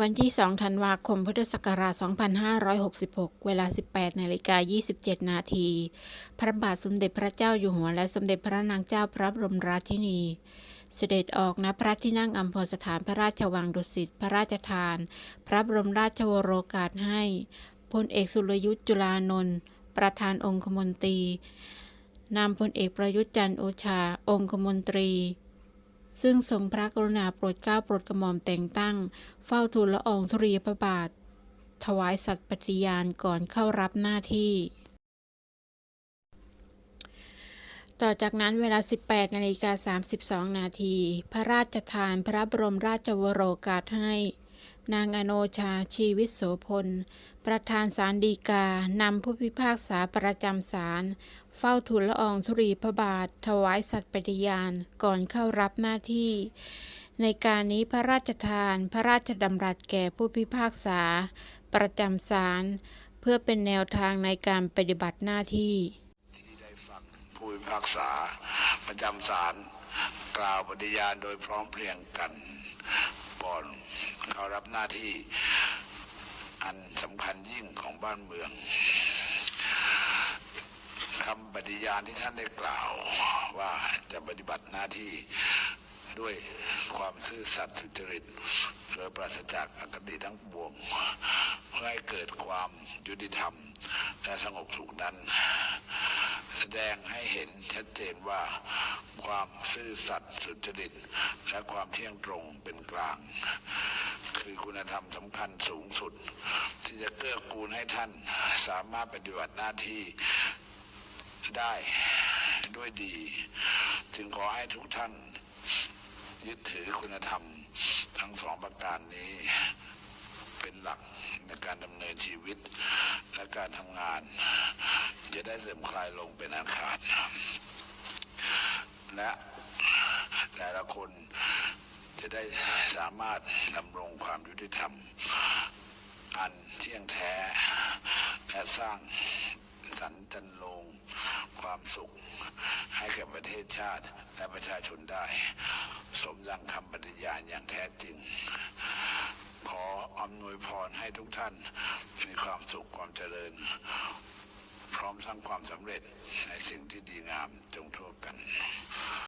วันที่ 2 ธันวาคม พุทธศักราช 2566 เวลา 18 นาฬิกา 27 นาที พระบาทสมเด็จพระเจ้าอยู่หัวและสมเด็จพระนางเจ้าพระบรมราชินี เสด็จออกณพระที่นั่งอัมพรสถานพระราชวังดุสิต พระราชทาน พระบรมราชวโรกาสให้ พลเอกสุรยุทธ์จุลานนท์ ประธานองคมนตรี นำพลเอกประยุทธ์จันทร์โอชา องคมนตรี ซึ่งทรงพระกรุณาโปรดเกล้าโปรดกระหม่อมแต่งตั้ง เฝ้าทูลละอองธุรีพระบาท ถวายสัตย์ปฏิญาณก่อนเข้ารับหน้าที่ ต่อจากนั้นเวลา 18นาฬิกา32 นาที พระราชทานพระบรมราชวโรกาสให้ นางอโนชาชีวิตโสพล ประธานศาลฎีกา นำผู้พิพากษาประจำศาล เฝ้าทูลละอองธุรีพระบาท ถวายสัตย์ปฏิญาณ ก่อนเข้ารับหน้าที่ ในการนี้พระราชทาน พระราชดำรัสแก่ผู้พิพากษา ประจำศาล เพื่อเป็นแนวทางในการปฏิบัติหน้าที่ที่ได้ฟังผู้พิพากษา ประจำศาลกล่าวปฏิญาณโดยพร้อมเพรียงกันก่อน รับหน้าที่อันสำคัญยิ่งของบ้านเมืองคำปฏิญาณที่ท่านได้กล่าวว่าจะปฏิบัติหน้าที่ด้วยความซื่อสัตย์สุจริตโดยปราศจากอคติทั้งปวงเพื่อให้เกิดความยุติธรรม และสงบสุขนั้น แสดงให้เห็นชัดเจนว่าความซื่อสัตย์สุจริต และความเที่ยงตรงเป็นกลาง คุณธรรมสำคัญสูงสุด ที่จะเกื้อกูลให้ท่านสามารถปฏิบัติหน้าที่ได้ด้วยดี จึงขอให้ทุกท่านยึดถือคุณธรรมทั้งสองประการนี้ เป็นหลักในการดำเนินชีวิตและการทำงาน จะได้เสื่อมคลายลงเป็นอันขาด และแต่ละคนจะได้สามารถดำรงความ ยุติธรรม อันเที่ยงแท้ และสร้างสันจันโลงความสุข ให้แก่ประเทศชาติและประชาชนได้ สมดังคำปฏิญาณอย่างแท้จริง ขออำนวยพรให้ทุกท่านมีความสุขความเจริญ พร้อมสร้างความสำเร็จในสิ่งที่ดีงามจงทั่วกัน